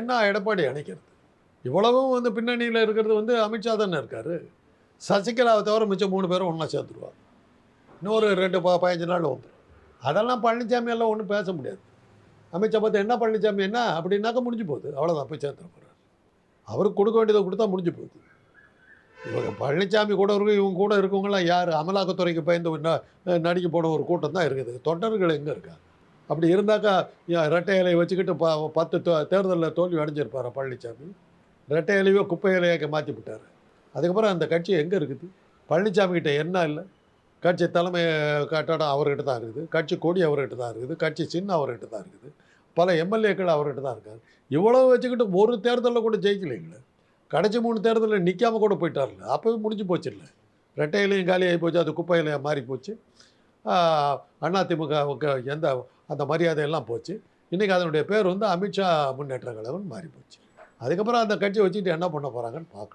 என்ன எடப்பாடி அணைக்கிறது. இவ்வளவும் வந்து பின்னணியில் இருக்கிறது வந்து அமித்ஷா தானே இருக்கார். சசிகலாவை தவிர மிச்சம் மூணு பேரும் ஒன்றா சேர்த்துருவார் இன்னொரு ரெண்டு ப பதினஞ்சு நாள் வந்துடும் அதெல்லாம் பழனிசாமி எல்லாம் ஒன்றும் பேச முடியாது. அமித்ஷா பார்த்து என்ன பழனிசாமி என்ன? அப்படின்னாக்க முடிஞ்சு போகுது. அவ்வளோதான் போய் சேர்த்துட போகிறார் அவருக்கு கொடுக்க வேண்டியதை கொடுத்தா முடிஞ்சு போகுது. இவங்க பழனிசாமி கூட இருக்கும் இவங்க கூட இருக்கவங்களாம் யார்? அமலாக்கத்துறைக்கு பயந்து நடிக்க போன ஒரு கூட்டம் தான் இருக்குது. தொண்டர்கள் எங்கே இருக்காங்க? அப்படி இருந்தாக்கா ரெட்டை இலையை வச்சுக்கிட்டு ப பத்து தேர்தலில் தோல்வி அடைஞ்சிருப்பார் பழனிசாமி ரெட்டை இலையோ குப்பை இலையாக்க மாற்றி விட்டார் அதுக்கப்புறம் அந்த கட்சி எங்கே இருக்குது? பழனிசாமி கிட்ட என்ன இல்லை? கட்சி தலைமை கட்டடம் அவர்கிட்ட தான் இருக்குது. கட்சி கொடி அவர்கிட்ட தான் இருக்குது. கட்சி சின்ன அவர்கிட்ட தான் இருக்குது. பல எம்எல்ஏக்கள் அவர்கிட்ட தான் இருக்காரு இவ்வளோ வச்சுக்கிட்டு ஒரு தேர்தலில் கூட ஜெயிக்கலைங்களே. கடைசி மூணு தேர்தலில் நிற்காமல் கூட போயிட்டார்ல அப்போவே முடிஞ்சு போச்சு இல்லை ரெட்டை இலையும் காலியாகி போச்சு. அது குப்பை இலையாக மாறி போச்சு. அதிமுகவுக்கு எந்த அந்த மரியாதையெல்லாம் போச்சு. இன்றைக்கி அதனுடைய பேர் வந்து அமித்ஷா முன்னேற்ற கழகம் மாறி போச்சு அதுக்கப்புறம் அந்த கட்சியை வச்சுக்கிட்டு என்ன பண்ண போகிறாங்கன்னு பார்க்கணும்.